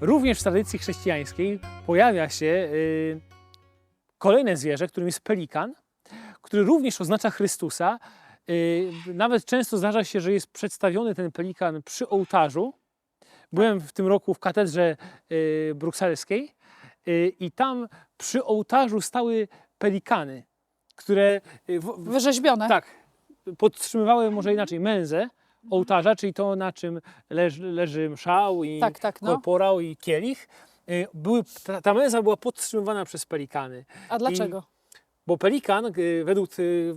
również w tradycji chrześcijańskiej pojawia się y, kolejne zwierzę, którym jest pelikan, który również oznacza Chrystusa. Y, Nawet często zdarza się, że jest przedstawiony ten pelikan przy ołtarzu. Byłem w tym roku w katedrze y, brukselskiej y, i tam przy ołtarzu stały pelikany, które w- w- Wyrzeźbione. tak, podtrzymywały może inaczej męzę ołtarza, czyli to, na czym leży, leży mszał i Tak, tak, no. korporał i kielich. Y, Były, ta, ta męza była podtrzymywana przez pelikany, A dlaczego? bo pelikan y, według y,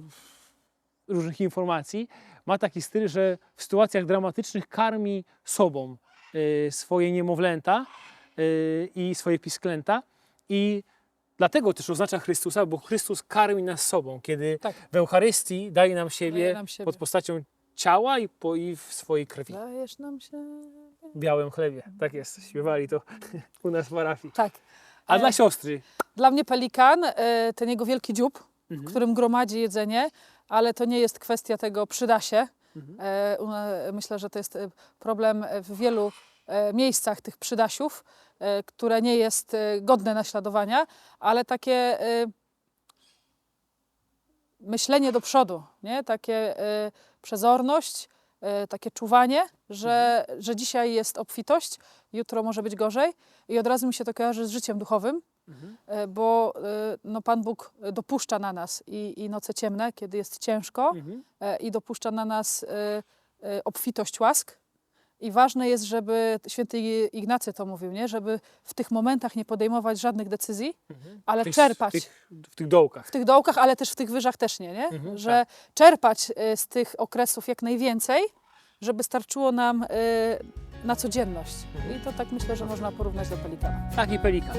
różnych informacji ma taki styl, że w sytuacjach dramatycznych karmi sobą swoje niemowlęta i swoje pisklęta i dlatego też oznacza Chrystusa, bo Chrystus karmi nas sobą, kiedy Tak. w Eucharystii daje nam siebie, Daje nam siebie. pod postacią ciała i, po, i w swojej krwi. Dajesz nam się. W białym chlebie. Tak jest. Śpiewali to u nas w parafii. Tak. A E, dla siostry? Dla mnie pelikan, e, ten jego wielki dziób, Mhm. w którym gromadzi jedzenie, ale to nie jest kwestia tego przyda się. Mhm. E, u- Myślę, że to jest e, problem w wielu e, miejscach tych przydasiów, e, które nie jest e, godne naśladowania, ale takie e, myślenie do przodu, nie? takie e, przezorność, e, takie czuwanie, że, że dzisiaj jest obfitość, jutro może być gorzej i od razu mi się to kojarzy z życiem duchowym, Mhm. e, bo e, no, Pan Bóg dopuszcza na nas i, i noce ciemne, kiedy jest ciężko Mhm. e, i dopuszcza na nas e, e, obfitość łask. I ważne jest, żeby, święty Ignacy to mówił, nie? żeby w tych momentach nie podejmować żadnych decyzji, Mhm. ale tych- czerpać W tych, w tych dołkach. w tych dołkach, ale też w tych wyżach też nie, nie? Mhm, że czerpać e, z tych okresów jak najwięcej, żeby starczyło nam e, na codzienność. I to tak myślę, że można porównać do pelikana. Taki pelikan.